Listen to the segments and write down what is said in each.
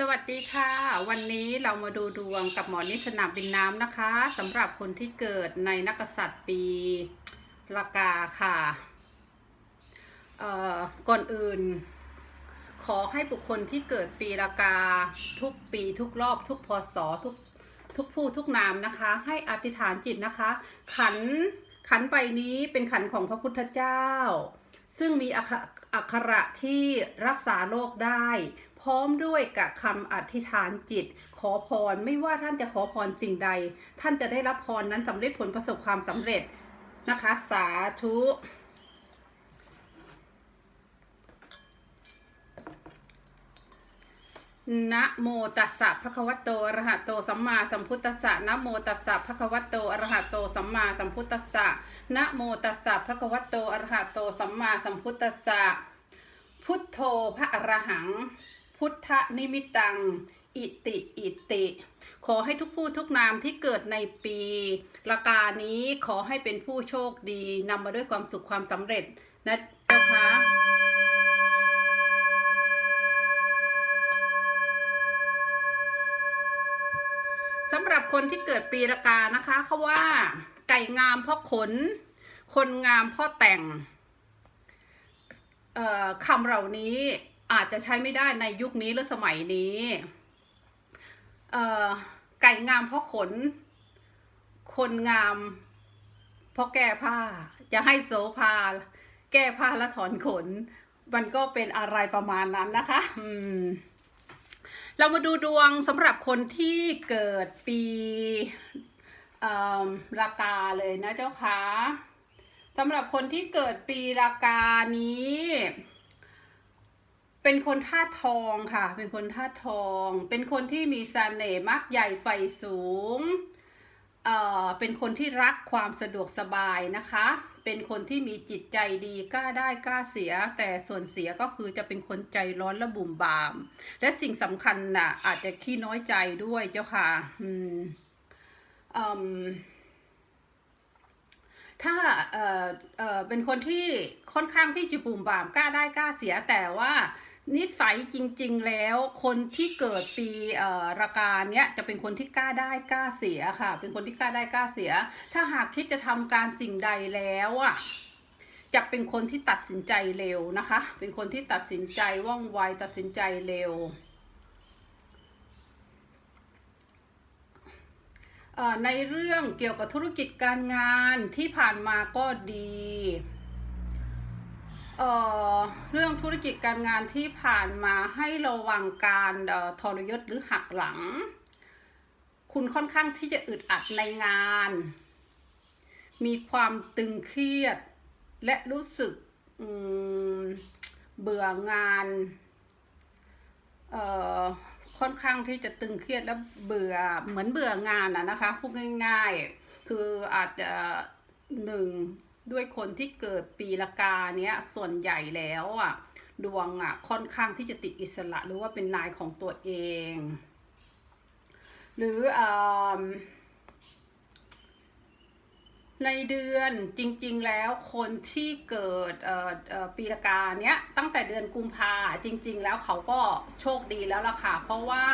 สวัสดีค่ะ วันนี้เรามาดูดวงกับหมอนิสนามบินน้ำนะคะสำหรับคนที่เกิดในนักษัตริย์ปีละกาค่ะเอ่อก่อนอื่น ขอให้บุคคลที่เกิดปีละกาทุกปีทุกรอบทุกพศทุกทุกผู้ทุกนามนะคะ ให้อธิษฐานจิตนะคะ ขันขันใบนี้เป็นขันของพระพุทธเจ้า ซึ่งมีอักขระที่รักษาโรคได้ ร้อมด้วยกับคำอธิษฐานจิต ขอพรไม่ว่าท่านจะขอพรสิ่งใด ท่านจะได้รับพรนั้นสำเร็จผลประสบความสำเร็จนะคะ สาธุนะโมตัสสะภะคะวะโตอะระหะโตสัมมาสัมพุทธัสสะนะโมตัสสะภะคะวะโตอะระหะโตสัมมาสัมพุทธัสสะนะโมตัสสะภะคะวะโตอะระหะโตสัมมาสัมพุทธัสสะพุทโธพระอรหัง พุทธนิมิตัง อิติอิติ ขอให้ทุกผู้ทุกนามที่เกิดในปีละกานี้ขอให้เป็นผู้โชคดีนำมาด้วยความสุขความสำเร็จนะเจ้าคะสำหรับคนที่เกิดปีละกานะคะเขาว่าไก่งามเพราะขน คนงามเพราะแต่งคำเหล่านี้ อาจจะใช้ไม่ได้ในยุคนี้หรือสมัยนี้เอ่อไก่งามเพราะขน คนงามเพราะแก้ผ้า จะให้โสภาแก้ผ้าและถอนขน มันก็เป็นอะไรประมาณนั้นนะคะ อืม เรามาดูดวงสำหรับคนที่เกิดปีอ่อรากาเลยนะเจ้าคะสำหรับคนที่เกิดปีรากานี้ เป็นคนท่าตุทองค่ะ เป็นคนท่าตุทอง เป็นคนที่มีเสน่ห์มักใหญ่ไฟสูง เอ่อ เป็นคนที่รักความสะดวกสบายนะคะ เป็นคนที่มีจิตใจดีกล้าได้กล้าเสีย แต่ส่วนเสียก็คือจะเป็นคนใจร้อนและบุ่มบาม และสิ่งสำคัญน่ะอาจจะขี้น้อยใจด้วยเจ้าค่ะอืมอืมถ้าเอ่อเอ่อเป็นคนที่ค่อนข้างที่จะบุ่มบามกล้าได้กล้าเสียแต่ว่า นิสัยจริงๆแล้วคนที่เกิดปีเอ่อรากาเนี้ยจะเป็นคนที่กล้าได้กล้าเสียค่ะ เป็นคนที่กล้าได้กล้าเสีย ถ้าหากคิดจะทำการสิ่งใดแล้วอะจะเป็นคนที่ตัดสินใจเร็วนะคะ เป็นคนที่ตัดสินใจว่องไวตัดสินใจเร็วในเรื่องเกี่ยวกับธุรกิจการงานที่ผ่านมาก็ดี เรื่องธุรกิจการงานที่ผ่านมาให้ระวังการทรยศหรือหักหลัง คุณค่อนข้างที่จะอึดอัดในงาน มีความตึงเครียด และรู้สึกเบื่องานค่อนข้างที่จะตึงเครียดและเบื่อเหมือนเบื่องานอะนะคะพูดง่าย ๆ คืออาจจะหนึ่ง ด้วยคนที่เกิดปีละกาเนี้ยส่วนใหญ่แล้วอะดวงอะค่อนข้างที่จะติดอิสระหรือว่าเป็นนายของตัวเอง หรืออมในเดือนจริงๆแล้วคนที่เกิดเอ่อเอ่อปีละกาเนี้ยตั้งแต่เดือนกุมภาจริง ๆ แล้วเขาก็โชคดีแล้วล่ะค่ะเพราะว่า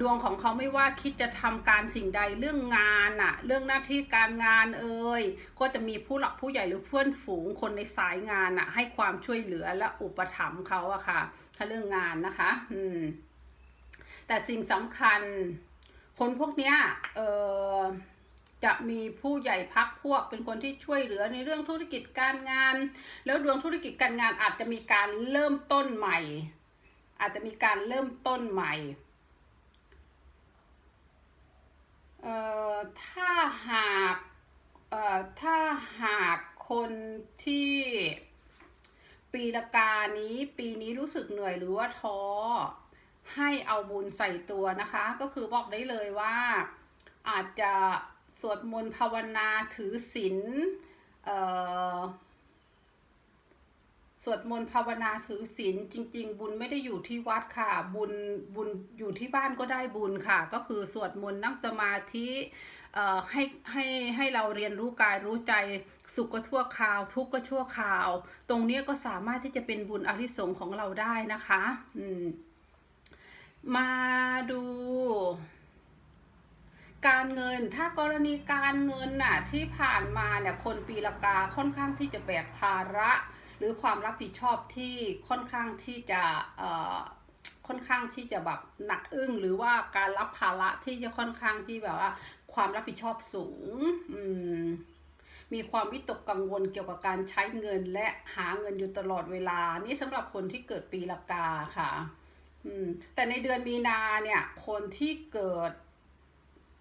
ดวงของเขาไม่ว่าคิดจะทำการสิ่งใดเรื่องงานอะเรื่องหน้าที่การงานเอ่ยก็จะมีผู้หลักผู้ใหญ่หรือเพื่อนฝูงคนในสายงานอะให้ความช่วยเหลือและอุปถัมภ์เขาอะค่ะถ้าเรื่องงานนะคะ อืม แต่สิ่งสำคัญ คนพวกเนี้ยเออจะมีผู้ใหญ่พักพวกเป็นคนที่ช่วยเหลือในเรื่องธุรกิจการงาน แล้วดวงธุรกิจการงานอาจจะมีการเริ่มต้นใหม่ อาจจะมีการเริ่มต้นใหม่ เอ่อ ถ้าหากถ้าหากคนที่ปีละกานี้ปีนี้รู้สึกเหนื่อยหรือว่าท้อให้เอาบุญใส่ตัวนะคะ ก็คือบอกได้เลยว่าอาจจะสวดมนต์ภาวนาถือศีลเอ่อ วดมนต์ภาวนาถือศีลจริง ๆ บุญไม่ได้อยู่ที่วัดค่ะ บุญบุญอยู่ที่บ้านก็ได้บุญค่ะ ก็คือสวดมนต์นั่งสมาธิให้ให้ให้เราเรียนรู้กายรู้ใจสุขก็ชั่วคราว ทุกข์ก็ชั่วคราว ตรงนี้ก็สามารถที่จะเป็นบุญอริสงของเราได้นะคะมมาดูการเงินถ้ากรณีการเงินน่ะที่ผ่านมาเนี่ยคนปีละกาค่อนข้างที่จะแบกภาระ หรือความรับผิดชอบที่ค่อนข้างที่จะค่อนข้างที่จะแบบหนักอึ้งหรือว่าการรับภาระที่จะค่อนข้างที่แบบว่า ความรับผิดชอบสูงอืมมีความวิตกกังวลเกี่ยวกับการใช้เงินและหาเงินอยู่ตลอดเวลา นี่สำหรับคนที่เกิดปีละกาค่ะแต่ในเดือนมีนาเนี่ย คนที่เกิด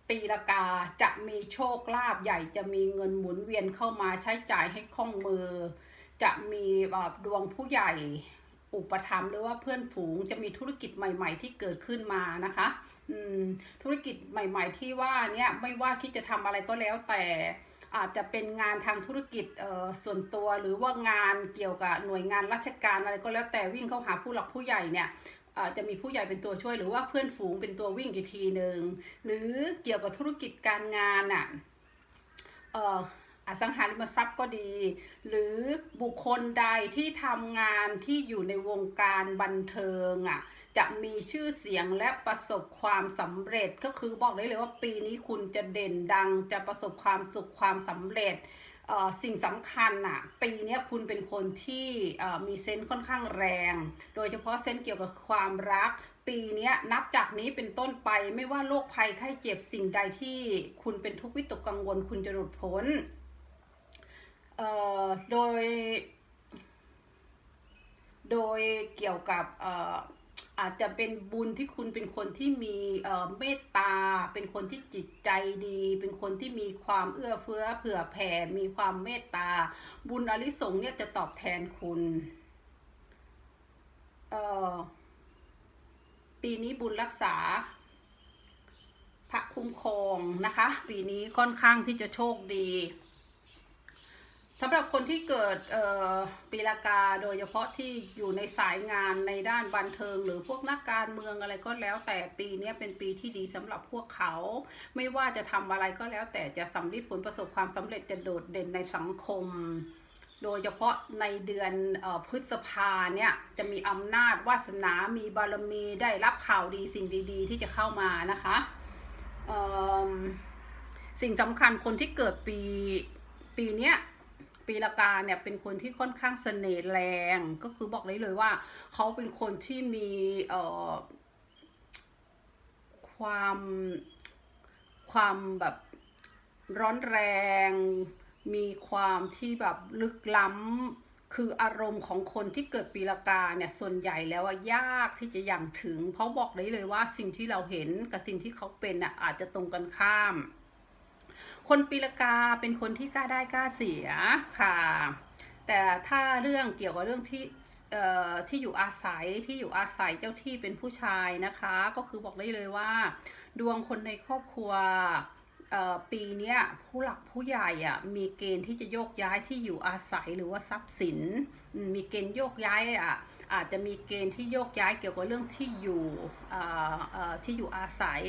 ปีละกาจะมีโชคลาภใหญ่จะมีเงินหมุนเวียนเข้ามาใช้จ่ายให้คล่องมือ จะมีแบบดวงผู้ใหญ่อุปถัมภ์หรือว่าเพื่อนฝูงจะมีธุรกิจใหม่ ๆ ที่เกิดขึ้นมานะคะธุรกิจใหม่ ๆ ที่ว่าเนี่ยไม่ว่าคิดจะทำอะไรก็แล้วแต่อาจจะเป็นงานทางธุรกิจส่วนตัวหรือว่างานเกี่ยวกับหน่วยงานราชการอะไรก็แล้วแต่วิ่งเข้าหาผู้หลักผู้ใหญ่เนี่ยจะมีผู้ใหญ่เป็นตัวช่วยหรือว่าเพื่อนฝูงเป็นตัววิ่งอีกทีหนึ่งหรือเกี่ยวกับธุรกิจการงานอะเอ่อ อสังหาริมทรัพย์ก็ดี หรือบุคคลใดที่ทำงานที่อยู่ในวงการบันเทิงอะจะมีชื่อเสียงและประสบความสำเร็จก็คือบอกได้เลยว่าปีนี้คุณจะเด่นดังจะประสบความสุขความสำเร็จเอ่อสิ่งสำคัญอะปีนี้คุณเป็นคนที่เอ่อมีเซนส์ค่อนข้างแรง โดยเฉพาะเซนส์เกี่ยวกับความรัก ปีนี้นับจากนี้เป็นต้นไปไม่ว่าโรคภัยไข้เจ็บสิ่งใดที่คุณเป็นทุกข์วิตกกังวล คุณจะหลุดพ้น เอ่อโดย โดยเกี่ยวกับเอ่ออาจจะเป็นบุญที่คุณเป็นคนที่มีเเมตตา เป็นคนที่จิตใจดี เป็นคนที่มีความเอื้อเฟื้อเผื่อแผ่ มีความเมตตา บุญอริสงส์เนี่ยจะตอบแทนคุณปีนี้บุญรักษา พระคุ้มครองนะคะ ปีนี้ค่อนข้างที่จะโชคดี สำหรับคนที่เกิดเอ่อปีละกาโดยเฉพาะที่อยู่ในสายงานในด้านบันเทิง หรือพวกนักการเมืองอะไรก็แล้ว แต่ปีนี้เป็นปีที่ดีสำหรับพวกเขา ไม่ว่าจะทำอะไรก็แล้ว แต่จะสำลิดผลประสบความสำเร็จจะโดดเด่นในสังคม โดยเฉพาะในเดือนเออพฤษภาเนี่ยจะมีอำนาจวาสนามีบารมีได้รับข่าวดีสิ่งดีๆ ที่จะเข้ามานะคะเอิ่มสิ่งสำคัญคนที่เกิดปีปีเนี้ย ปีละกาเนี่ยเป็นคนที่ค่อนข้างเสน่ห์แรง ก็คือบอกได้เลยว่า เขาเป็นคนที่มีเอ่อความความแบบร้อนแรง มีความที่แบบลึกล้ำ คืออารมณ์ของคนที่เกิดปีละกาเนี่ยส่วนใหญ่แล้วอะยากที่จะอย่างถึง เพราะบอกได้เลยว่าสิ่งที่เราเห็นกับสิ่งที่เขาเป็นอะอาจจะตรงกันข้าม คนปีละกาเป็นคนที่กล้าได้กล้าเสียค่ะ แต่ถ้าเรื่องเกี่ยวกับเรื่องที่เอ่อที่อยู่อาศัยที่อยู่อาศัยเจ้าที่เป็นผู้ชายนะคะ ก็คือบอกได้เลยว่า ดวงคนในครอบครัวเอ่อปีนี้ผู้หลักผู้ใหญ่อะมีเกณฑ์ที่จะโยกย้ายที่อยู่อาศัยหรือว่าทรัพย์สินมมีเกณฑ์โยกย้ายอะ อาจจะมีเกณฑ์ที่โยกย้ายเกี่ยวกับเรื่องที่อยู่ที่อยู่อาศัย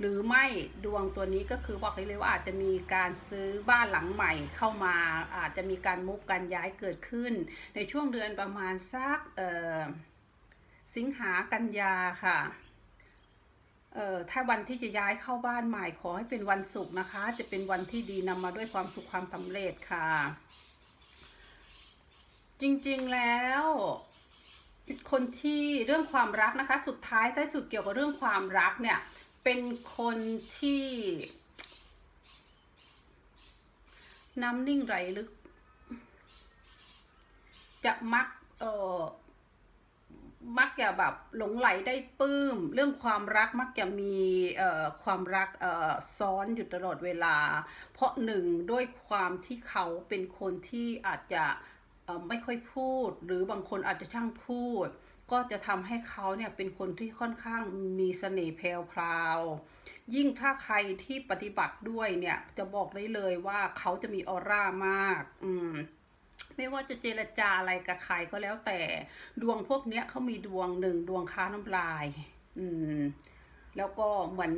หรือไม่ดวงตัวนี้ก็คือบอกเลยว่าอาจจะมีการซื้อบ้านหลังใหม่เข้ามา อาจจะมีการมุกการย้ายเกิดขึ้น ในช่วงเดือนประมาณสักสิงหากันยาค่ะเอ่อถ้าวันที่จะย้ายเข้าบ้านใหม่ขอให้เป็นวันศุกร์นะคะ จะเป็นวันที่ดีนำมาด้วยความสุขความสำเร็จค่ะ จริงๆแล้ว คนที่เรื่องความรักนะคะ สุดท้ายท้สุดเกี่ยวกับเรื่องความรักเนี่ย เป็นคนที่ น้ำนิ่งไหลลึก จะมักเอ่อมักจะแบบหลงไหลได้ปลื้ม เรื่องความรักมักจะมีเอ่อความรักเอ่อซ้อนอยู่ตลอดเวลา เพราะหนึ่งด้วยความที่เขาเป็นคนที่อาจจะ ไม่ค่อยพูด หรือบางคนอาจจะช่างพูด ก็จะทำให้เขาเนี่ยเป็นคนที่ค่อนข้างมีเสน่ห์แพรวพราวยิ่งถ้าใครที่ปฏิบัติด้วยเนี่ยจะบอกได้เลยว่าเขาจะมีออร่ามาก อืมไม่ว่าจะเจรจาอะไรกับใครก็แล้วแต่ดวงพวกเนี้ยเขามีดวงหนึ่งดวงค้าน้ำลาย อืม แล้วก็เหมือน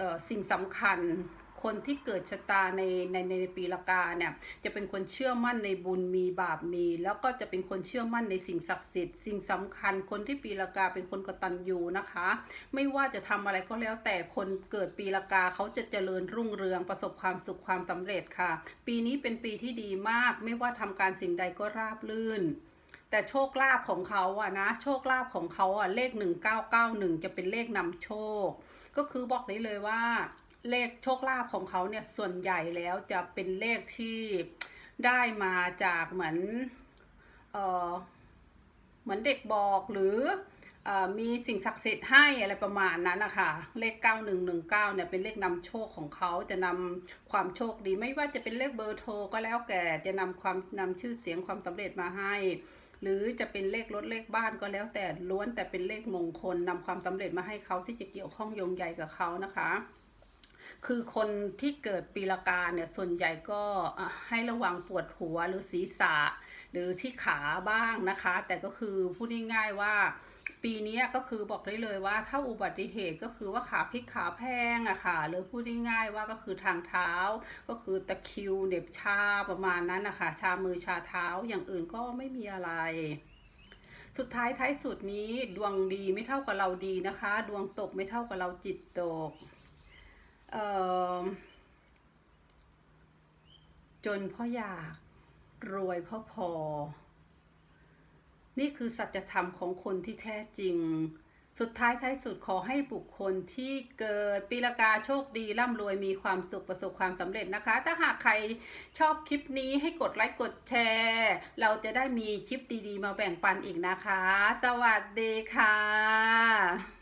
ออสิ่งสำคัญ คนที่เกิดชะตาในในในปีละกาเนี่ยจะเป็นคนเชื่อมั่นในบุญมีบาปมี แล้วก็จะเป็นคนเชื่อมั่นในสิ่งศักดิ์สิทธิ์สิ่งสำคัญคนที่ปีละกาเป็นคนกตัญญูนะคะ ไม่ว่าจะทำอะไรก็แล้วแต่คนเกิดปีละกาเขาจะเจริญรุ่งเรืองประสบความสุขความสำเร็จค่ะ ปีนี้เป็นปีที่ดีมาก ไม่ว่าทำการสิ่งใดก็ราบรื่นแต่โชคลาภของเขาอะนะ โชคลาภของเขาอะเลข 1991 จะเป็นเลขนำโชค ก็คือบอกได้เลยว่า เลขโชคลาภของเขาเนี่ยส่วนใหญ่แล้วจะเป็นเลขที่ได้มาจากเหมือนเออเหมือนเด็กบอกหรือมีสิ่งศักดิ์สิทธิ์ให้อะไรประมาณนั้นนะคะเลข 9119เนี่ยเป็นเลขนำโชคของเขาจะนำความโชคดี ไม่ว่าจะเป็นเลขเบอร์โทรก็แล้วแต่จะนำความนำชื่อเสียงความสำเร็จมาให้ หรือจะเป็นเลขรถเลขบ้านก็แล้วแต่ล้วนแต่เป็นเลขมงคลนำความสำเร็จมาให้เขาที่จะเกี่ยวข้องโยงใยกับเขานะคะ คือคนที่เกิดปีละกาเนี่ยส่วนใหญ่ก็ให้ระวังปวดหัวหรือศีรษะ หรือที่ขาบ้างนะคะ แต่ก็คือพูดง่ายๆว่าปีนี้ก็คือบอกได้เลยว่าถ้าอุบัติเหตุก็คือว่าขาพลิกขาแพงอะค่ะหรือพูดง่ายๆว่าก็คือทางเท้า ก็คือตะคิวเหน็บชาประมาณนั้นนะคะชามือชาเท้าอย่างอื่นก็ไม่มีอะไร สุดท้ายท้ายสุดนี้ดวงดีไม่เท่ากับเราดีนะคะ ดวงตกไม่เท่ากับเราจิตตก จนเพราะอยากรวยเพราะพอ นี่คือสัจธรรมของคนที่แท้จริง สุดท้ายท้ายสุดขอให้บุคคลที่เกิดปีละกาโชคดีร่ำรวยมีความสุขประสบความสำเร็จนะคะ ถ้าหากใครชอบคลิปนี้ให้กดไลค์กดแชร์ เราจะได้มีคลิปดีๆ มาแบ่งปันอีกนะคะ สวัสดีค่ะ